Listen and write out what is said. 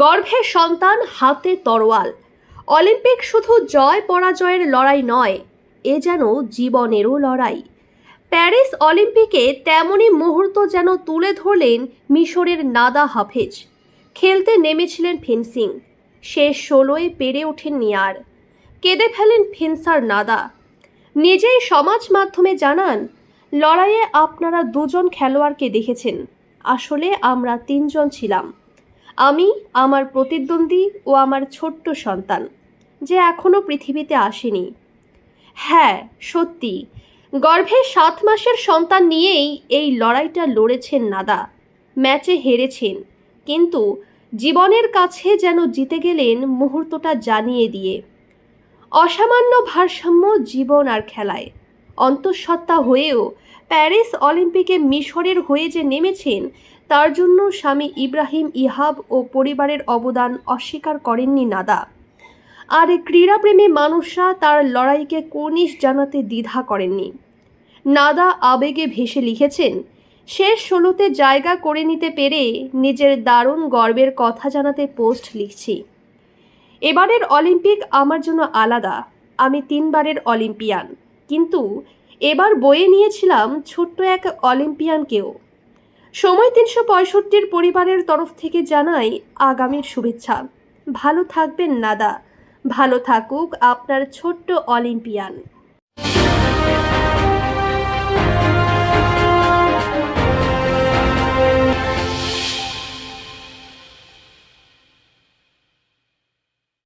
গর্ভে সন্তান হাতে তরোয়াল। অলিম্পিক শুধু জয় পরাজয়ের লড়াই নয়, এ যেন জীবনেরও লড়াই। প্যারিস অলিম্পিকে তেমনই মুহূর্ত যেন তুলে ধরলেন মিশরের নাদা হাফেজ। খেলতে নেমেছিলেন ফেন্সিং। শেষ ষোলোয় পেরে ওঠেননি আর কেঁদে ফেলেন ফেন্সার নাদা। নিজেই সমাজ মাধ্যমে জানান, লড়াইয়ে আপনারা দুজন খেলোয়াড়কে দেখেছেন। আসলে আমরা তিনজন ছিলাম। আমি, আমার প্রতিদ্বন্দ্বী ও আমার ছোট্ট সন্তান, যে এখনও পৃথিবীতে আসেনি। হ্যাঁ সত্যি, গর্ভে সাত মাসের সন্তান নিয়েই এই লড়াইটা লড়েছেন নাদা, ম্যাচে হেরেছেন, কিন্তু জীবনের কাছে যেন জিতে গেলেন মুহূর্তটা জানিয়ে দিয়ে। অসামান্য ভারসাম্য জীবন আর খেলায়। অন্তঃসত্ত্বা হয়েও প্যারিস অলিম্পিকে মিশরের হয়ে যে নেমেছেন, তার জন্য স্বামী ইব্রাহিম ইহাব ও পরিবারের অবদান অস্বীকার করেননি নাদা। আর ক্রীড়াপ্রেমী মানুষরা তার লড়াইকে কর্নিশ জানাতে দ্বিধা করেননি। নাদা আবেগে ভেসে লিখেছেন, শেষ ষোলোতে জায়গা করে নিতে পেরে নিজের দারুণ গর্বের কথা জানাতে পোস্ট লিখছি। এবারের অলিম্পিক আমার জন্য আলাদা, আমি তিনবারের অলিম্পিয়ান। কিন্তু এবার বয়ে নিয়েছিলাম ছোট্ট এক অলিম্পিয়ানকেও। সময় তিনশো পঁয়ষট্টির পরিবারের তরফ থেকে জানাই আগামীর শুভেচ্ছা। ভালো থাকবেন নাদা। ভালো থাকুক আপনার ছোট্ট অলিম্পিয়ান।